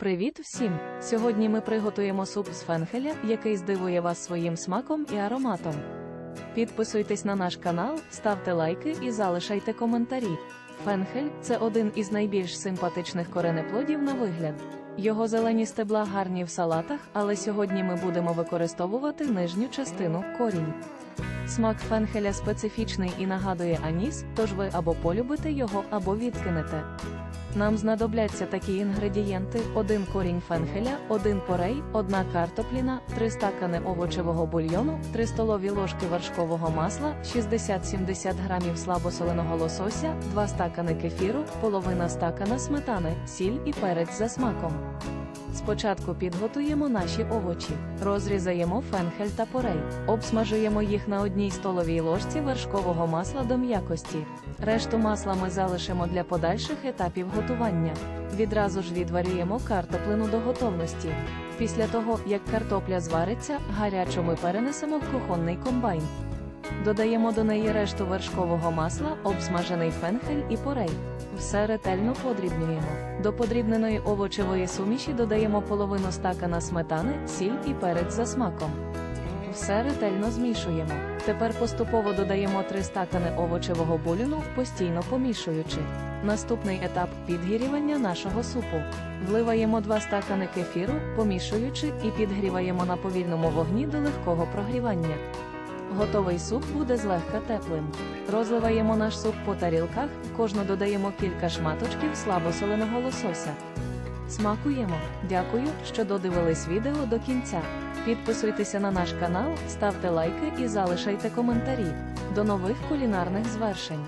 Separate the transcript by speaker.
Speaker 1: Привіт всім! Сьогодні ми приготуємо суп з фенхеля, який здивує вас своїм смаком і ароматом. Підписуйтесь на наш канал, ставте лайки і залишайте коментарі. Фенхель це один із найбільш симпатичних коренеплодів на вигляд. Його зелені стебла гарні в салатах, але сьогодні ми будемо використовувати нижню частину корінь. Смак фенхеля специфічний і нагадує аніс, тож ви або полюбите його, або відкинете. Нам знадобляться такі інгредієнти: 1 корінь фенхеля, 1 порей, 1 картопліна, 3 стакани овочевого бульйону, 3 столові ложки вершкового масла, 60-70 грамів слабосоленого лосося, 2 стакани кефіру, половина стакана сметани, сіль і перець за смаком. Спочатку підготуємо наші овочі, розрізаємо фенхель та порей, обсмажуємо їх на одній столовій ложці вершкового масла до м'якості. Решту масла ми залишимо для подальших етапів готування. Відразу ж відварюємо картоплину до готовності. Після того, як картопля звариться, гарячу ми перенесемо в кухонний комбайн. Додаємо до неї решту вершкового масла, обсмажений фенхель і порей. Все ретельно подрібнюємо. До подрібненої овочевої суміші додаємо половину стакана сметани, сіль і перець за смаком. Все ретельно змішуємо. Тепер поступово додаємо 3 стакани овочевого бульону, постійно помішуючи. Наступний етап підгрівання нашого супу. Вливаємо 2 стакани кефіру, помішуючи і підгріваємо на повільному вогні до легкого прогрівання. Готовий суп буде злегка теплим. Розливаємо наш суп по тарілках, кожну додаємо кілька шматочків слабосоленого лосося. Смакуємо! Дякую, що додивились відео до кінця. Підписуйтеся на наш канал, ставте лайки і залишайте коментарі. До нових кулінарних звершень!